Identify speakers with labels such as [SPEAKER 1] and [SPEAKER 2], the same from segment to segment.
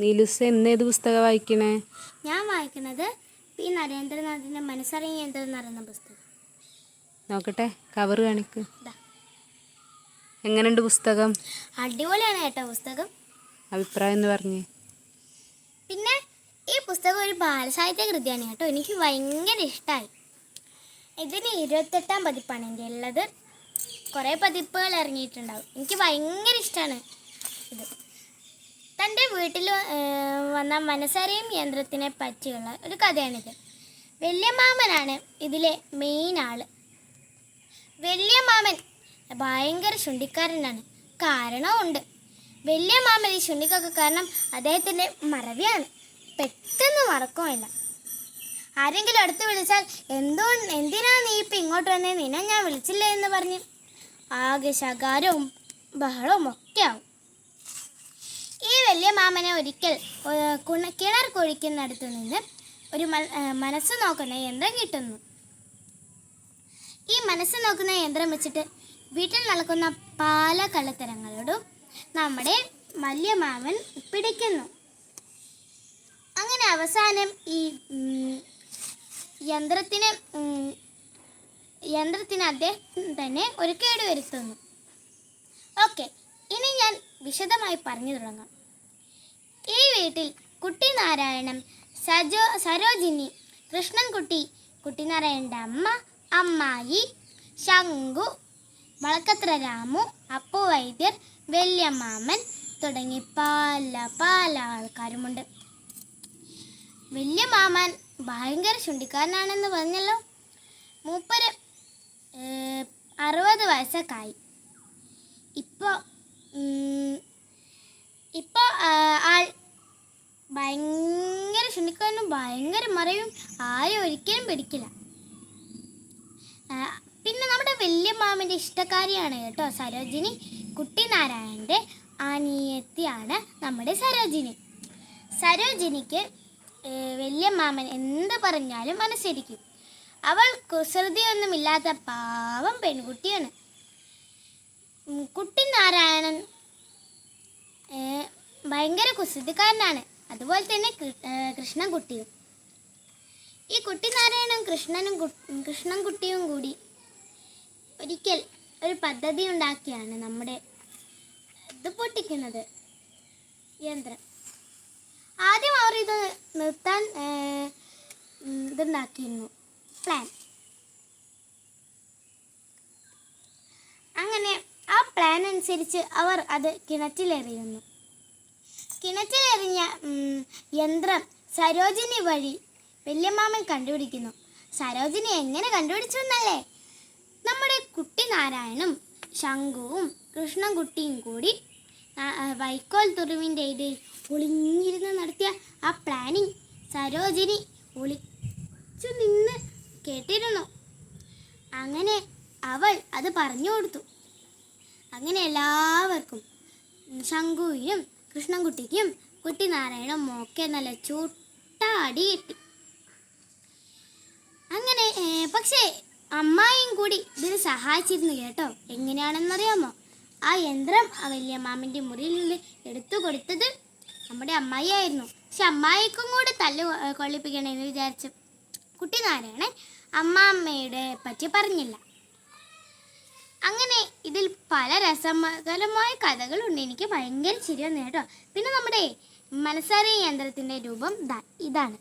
[SPEAKER 1] നീലുസ് എന്നേത് പുസ്തകം വായിക്കണേ?
[SPEAKER 2] ഞാൻ വായിക്കുന്നത് പി നരേന്ദ്രനാഥിന്റെ മനസ്സറിയ എന്ന് പറയുന്ന പുസ്തകം.
[SPEAKER 1] നോക്കട്ടെ കവർ കാണിക്ക്. എങ്ങനെയുണ്ട് പുസ്തകം?
[SPEAKER 2] അടിപൊളിയാണ് കേട്ടോ പുസ്തകം.
[SPEAKER 1] അഭിപ്രായം എന്ന് പറഞ്ഞേ.
[SPEAKER 2] പിന്നെ ഈ പുസ്തകം ഒരു ബാലസാഹിത്യ കൃതിയാണ് കേട്ടോ. എനിക്ക് ഭയങ്കര ഇഷ്ടമായി ഇതിന് ഇരുപത്തെട്ടാം പതിപ്പാണ് എന്റെ ഉള്ളത്. കുറേ പതിപ്പുകൾ ഇറങ്ങിയിട്ടുണ്ടാവും. എനിക്ക് ഭയങ്കര ഇഷ്ടമാണ് ഇത്. തന്റെ വീട്ടിൽ വന്ന മനസ്സറിയും യന്ത്രത്തിനെ പറ്റിയുള്ള ഒരു കഥയാണിത്. വല്യമാമനാണ് ഇതിലെ മെയിൻ ആൾ വല്യമാമൻ ഭയങ്കര ശുണ്ടിക്കാരനാണ് കാരണമുണ്ട് വലിയ മാമൻ ഈ ശുണ്ടിക്കൊക്കെ കാരണം അദ്ദേഹത്തിന്റെ മറവിയാണ്. പെട്ടെന്ന് മറക്കുമില്ല ആരെങ്കിലും അടുത്ത് വിളിച്ചാൽ എന്തോ എന്തിനാണ് നീ ഇപ്പം ഇങ്ങോട്ട് വന്നേ? നിന്നെ ഞാൻ വിളിച്ചില്ലേ? എന്ന് പറഞ്ഞ് ആകെ ശകാരവും ബഹളവും ഒക്കെ ആവും ഈ വലിയ മാമനെ ഒരിക്കൽ കുണ- കിണർ കുഴിക്കുന്നിടത്തു നിന്ന് ഒരു മനസ്സ് നോക്കുന്ന യന്ത്രം കിട്ടുന്നു. ഈ മനസ്സ് നോക്കുന്ന യന്ത്രം വെച്ചിട്ട് വീട്ടിൽ നടക്കുന്ന പല കള്ളത്തരങ്ങളോടും നമ്മുടെ വലിയ മാമൻ പിടിക്കുന്നു. അങ്ങനെ അവസാനം ഈ യന്ത്രത്തിന് യന്ത്രത്തിന് അദ്ദേഹം തന്നെ ഒരു കേട് വരുത്തുന്നു ഓക്കെ ഇനി ഞാൻ വിശദമായി പറഞ്ഞു തുടങ്ങാം. ഈ വീട്ടിൽ കുട്ടി നാരായണൻ സജോ സരോജിനി കൃഷ്ണൻകുട്ടി കുട്ടിനാരായണന്റെ അമ്മ അമ്മായി ശങ്കു വളക്കത്ര രാമു അപ്പു വൈദ്യർ വല്യമാമൻ തുടങ്ങി പല പല ആൾക്കാരുമുണ്ട്. വല്യമാമൻ ഭയങ്കര ചുണ്ടിക്കാരനാണെന്ന് പറഞ്ഞല്ലോ. മൂപ്പര് അറുപത് വയസ്സൊക്കെ ആയി ഇപ്പോൾ ഇപ്പോൾ ആൾ ഭയങ്കര ചുണ്ടിക്കാരനും ഭയങ്കര മറയും. ആരും ഒരിക്കലും പിടിക്കില്ല. പിന്നെ നമ്മുടെ വലിയ മാമന്റെ ഇഷ്ടക്കാരിയാണ് കേട്ടോ സരോജിനി. കുട്ടിനാരായണന്റെ അനിയത്തിയാണ് നമ്മുടെ സരോജിനി. സരോജിനിക്ക് വലിയ മാമൻ എന്ത് പറഞ്ഞാലും മനസ്സിരിക്കും. അവൾ കുസൃതിയൊന്നുമില്ലാത്ത പാവം പെൺകുട്ടിയാണ്. കുട്ടി കുട്ടിനാരായണൻ ഭയങ്കര കുസൃതിക്കാരനാണ്. അതുപോലെ തന്നെ കൃഷ്ണൻകുട്ടിയും. ഈ കുട്ടിനാരായണനും കൃഷ്ണനും കൃഷ്ണൻകുട്ടിയും കൂടി ഒരിക്കൽ ഒരു പദ്ധതി ഉണ്ടാക്കിയാണ് നമ്മുടെ ഇത് പൊട്ടിക്കുന്നത് യന്ത്രം. ആദ്യം അവർ ഇത് നിർത്താൻ ഇതുണ്ടാക്കിയിരുന്നു. പ്ലാൻ. അങ്ങനെ ആ പ്ലാൻ അനുസരിച്ച് അവർ അത് കിണറ്റിലെറിയുന്നു. കിണറ്റിലെറിഞ്ഞ യന്ത്രം സരോജിനി വഴി വല്യമാമൻ കണ്ടുപിടിക്കുന്നു. സരോജിനി എങ്ങനെ കണ്ടുപിടിച്ചു എന്നല്ലേ നമ്മുടെ കുട്ടി നാരായണും ശംഖുവും കൃഷ്ണൻകുട്ടിയും കൂടി വൈക്കോൽ തുറുവിന്റെ ഇടയിൽ ഒളിഞ്ഞിരുന്ന് നടത്തിയ ആ പ്ലാനിങ് സരോജിനി ഒളിച്ചു നിന്ന് കേട്ടിരുന്നു. അങ്ങനെ അവൾ അത് പറഞ്ഞു കൊടുത്തു. അങ്ങനെ എല്ലാവർക്കും ശംഖുവിനും കൃഷ്ണൻകുട്ടിക്കും കുട്ടിനാരായണ മോക്കെ നല്ല ചൂട്ടാടി കിട്ടി. അങ്ങനെ പക്ഷേ അമ്മായിയും കൂടി ഇതിന് സഹായിച്ചിരുന്നു കേട്ടോ. എങ്ങനെയാണെന്നറിയാമോ? ആ യന്ത്രം ആ വലിയ മാമിന്റെ മുറിയിൽ എടുത്തു കൊടുത്തത് നമ്മുടെ അമ്മായിയായിരുന്നു. പക്ഷെ അമ്മായിക്കും കൂടെ തല്ല് കൊള്ളിപ്പിക്കണമെന്ന് വിചാരിച്ചു. കുട്ടിനാരായണൻ അമ്മാമ്മയുടെ പറ്റി പറഞ്ഞില്ല. അങ്ങനെ ഇതിൽ പല രസകരമായ കഥകളുണ്ട്. എനിക്ക് ഭയങ്കര ചിരി വന്നു കേട്ടോ. പിന്നെ നമ്മുടെ മനസ്സറിയ യന്ത്രത്തിന്റെ രൂപം ഇതാണ്.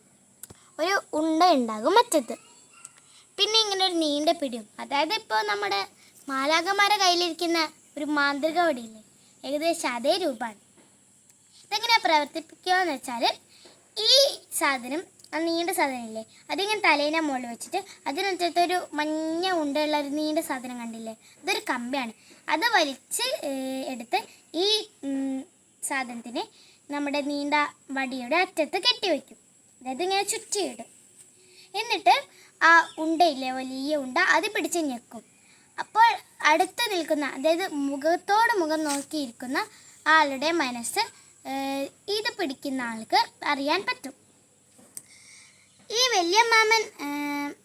[SPEAKER 2] ഒരു ഉണ്ട ഉണ്ടാകും മറ്റത്ത്. പിന്നെ ഇങ്ങനെ ഒരു നീണ്ട പിടിയും. അതായത് ഇപ്പോൾ നമ്മുടെ മാലാകമാരെ കയ്യിലിരിക്കുന്ന ഒരു മാന്ത്രിക വടിയില്ലേ? ഏകദേശം അതേ രൂപമാണ്. ഇതെങ്ങനെയാണ് പ്രവർത്തിപ്പിക്കുക എന്ന് വെച്ചാൽ ഈ സാധനം ആ നീണ്ട സാധനമില്ലേ? അതിങ്ങനെ തലേന്റെ മുകളിൽ വെച്ചിട്ട് അതിനകത്തൊരു മഞ്ഞ ഉണ്ടുള്ള ഒരു നീണ്ട സാധനം കണ്ടില്ലേ? ഇതൊരു കമ്പിയാണ്. അത് വലിച്ച് എടുത്ത് ഈ സാധനത്തിന് നമ്മുടെ നീണ്ട വടിയുടെ അറ്റത്ത് കെട്ടിവെക്കും അതായത് ഇങ്ങനെ ചുറ്റിയിടും. എന്നിട്ട് ആ ഉണ്ടയില്ലേ വലിയ ഉണ്ട അത് പിടിച്ച് ഞെക്കും. അപ്പോൾ അടുത്ത് നിൽക്കുന്ന അതായത് മുഖത്തോട് മുഖം നോക്കിയിരിക്കുന്ന ആളുടെ മനസ്സ് ഇത് പിടിക്കുന്ന ആൾക്ക് അറിയാൻ പറ്റും. ഈ വല്യമ്മാമൻ മാമൻ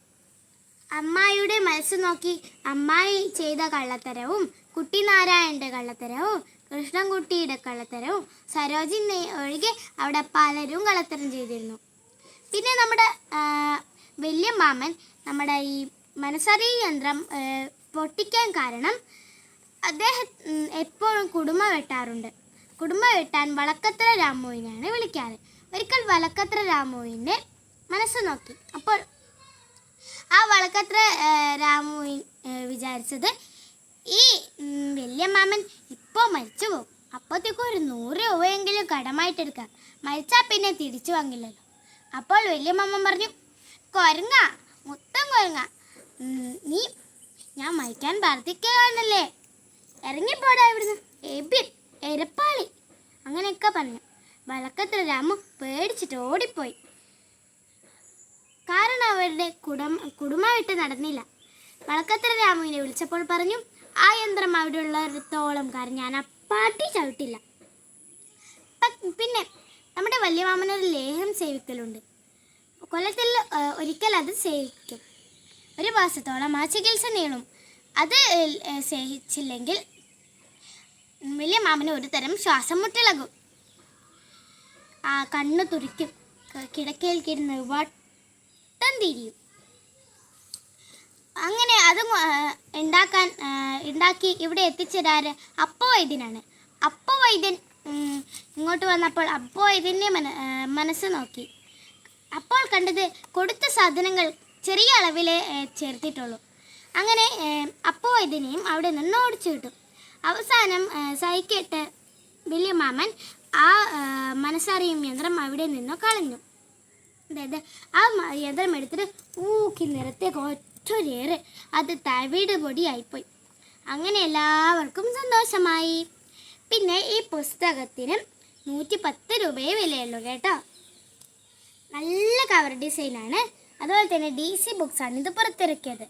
[SPEAKER 2] അമ്മായിയുടെ മനസ്സ് നോക്കി അമ്മായി ചെയ്ത കള്ളത്തരവും കുട്ടി കുട്ടിനാരായണന്റെ കള്ളത്തരവും കൃഷ്ണൻകുട്ടിയുടെ കള്ളത്തരവും സരോജി ഒഴികെ അവിടെ പലരും കള്ളത്തരം ചെയ്തിരുന്നു. പിന്നെ നമ്മുടെ വലിയ മാമൻ നമ്മുടെ ഈ മനസ്സറി യന്ത്രം പൊട്ടിക്കാൻ കാരണം അദ്ദേഹം എപ്പോഴും കുടുംബ വെട്ടാറുണ്ട്. കുടുംബ വെട്ടാൻ വളക്കത്ര രാമുവിനെയാണ് വിളിക്കാറ്. ഒരിക്കൽ വളക്കത്ര രാമുവിന്റെ മനസ്സ് നോക്കി. അപ്പോൾ ആ വളക്കത്ര രാമു വിചാരിച്ചത് ഈ വല്യമാമൻ വലിയ മാമൻ ഇപ്പോൾ മരിച്ചു പോകും. അപ്പോഴത്തേക്കും ഒരു നൂറ് രൂപയെങ്കിലും കടമായിട്ടെടുക്കാം മരിച്ചാൽ പിന്നെ തിരിച്ചു വാങ്ങില്ലല്ലോ. അപ്പോൾ വലിയ മാമൻ പറഞ്ഞു കൊരങ്ങ മൊത്തം കൊരങ്ങ. നീ ഞാൻ മരിക്കാൻ പ്രാർത്ഥിക്കുകയാണല്ലേ. ഇറങ്ങിപ്പോടാ ഇവിടുന്ന്. എബിൻ എരപ്പാളി. അങ്ങനെയൊക്കെ പറഞ്ഞു. വളക്കത്ര രാമു പേടിച്ചിട്ട് ഓടിപ്പോയി. കാരണം അവരുടെ കുടം കുടുംബ വിട്ട് നടന്നില്ല. വളക്കത്ര രാമുവിനെ വിളിച്ചപ്പോൾ പറഞ്ഞു ആ യന്ത്രം അവിടെ ഉള്ളിടത്തോളം കാരണം ഞാൻ അപ്പാട്ടി പാട്ടി ചവിട്ടില്ല പിന്നെ നമ്മുടെ വലിയ മാമനൊരു ലേഹം സേവിക്കലുണ്ട്. കൊല്ലത്തിൽ ഒരിക്കൽ അത് സേവിക്കും. ഒരു മാസത്തോളം ആ ചികിത്സ നീളും. അത് സേവിച്ചില്ലെങ്കിൽ വലിയ മാമന് ഒരു തരം ശ്വാസം മുട്ടിളകും ആ കണ്ണ് തുറിക്കും. കിടക്കയിൽ കിടന്ന് വട്ടം തിരിയും. അങ്ങനെ അത് ഉണ്ടാക്കാൻ ഉണ്ടാക്കി ഇവിടെ എത്തിച്ചതാര്? അപ്പോ വൈദ്യനാണ്. അപ്പോ വൈദ്യൻ ഇങ്ങോട്ട് വന്നപ്പോൾ അപ്പോ വൈദ്യന്റെ മന മനസ്സ് നോക്കി. അപ്പോൾ കണ്ടത് കൊടുത്ത സാധനങ്ങൾ ചെറിയ അളവിലേ ചേർത്തിട്ടുള്ളൂ. അങ്ങനെ അപ്പോ വൈദ്യനെയും അവിടെ നിന്ന് ഓടിച്ചു കിട്ടും അവസാനം സഹിക്കിട്ട് വലിയ മാമൻ ആ, മനസ്സറിയും യന്ത്രം അവിടെ നിന്നോ കളഞ്ഞു. അതായത് ആ യന്ത്രം എടുത്തിട്ട് ഊക്കി നിറത്തെ ഒറ്റൊരേറ് അത് തവിട് പൊടിയായിപ്പോയി. അങ്ങനെ എല്ലാവർക്കും സന്തോഷമായി. പിന്നെ ഈ പുസ്തകത്തിന് നൂറ്റി പത്ത് രൂപയെ വിലയുള്ളൂ കേട്ടോ. നല്ല കവർ ഡിസൈനാണ് അതുപോലെ തന്നെ ഡി സി ബുക്സാണ് ഇത് പുറത്തിറക്കിയത്.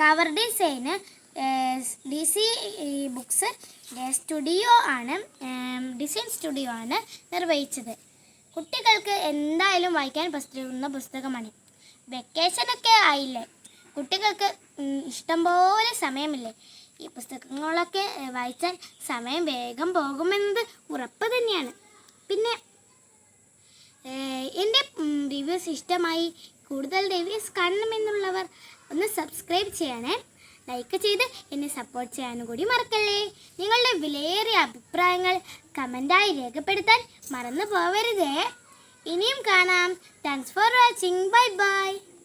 [SPEAKER 2] കവർ ഡിസൈന് ഡി സി ബുക്സ് സ്റ്റുഡിയോ ആണ് ഡിസൈൻ സ്റ്റുഡിയോ ആണ് നിർവഹിച്ചത്. കുട്ടികൾക്ക് എന്തായാലും വായിക്കാൻ പറ്റുന്ന പുസ്തകമാണ്. വെക്കേഷനൊക്കെ ആയില്ലേ? കുട്ടികൾക്ക് ഇഷ്ടം ഇഷ്ടംപോലെ സമയമില്ലേ? ഈ പുസ്തകങ്ങളൊക്കെ വായിച്ചാൽ സമയം വേഗം പോകുമെന്നത് ഉറപ്പ് തന്നെയാണ്. പിന്നെ എന്റെ റിവ്യൂസ് ഇഷ്ടമായി കൂടുതൽ റിവ്യൂസ് കാണണമെന്നുള്ളവർ ഒന്ന് സബ്സ്ക്രൈബ് ചെയ്യണേ. ലൈക്ക് ചെയ്ത് എന്നെ സപ്പോർട്ട് ചെയ്യാനും കൂടി മറക്കല്ലേ. നിങ്ങളുടെ വിലയേറിയ അഭിപ്രായങ്ങൾ കമന്റായി രേഖപ്പെടുത്താൻ മറന്നു പോവരുതേ ഇനിയും കാണാം. Thanks for watching bye bye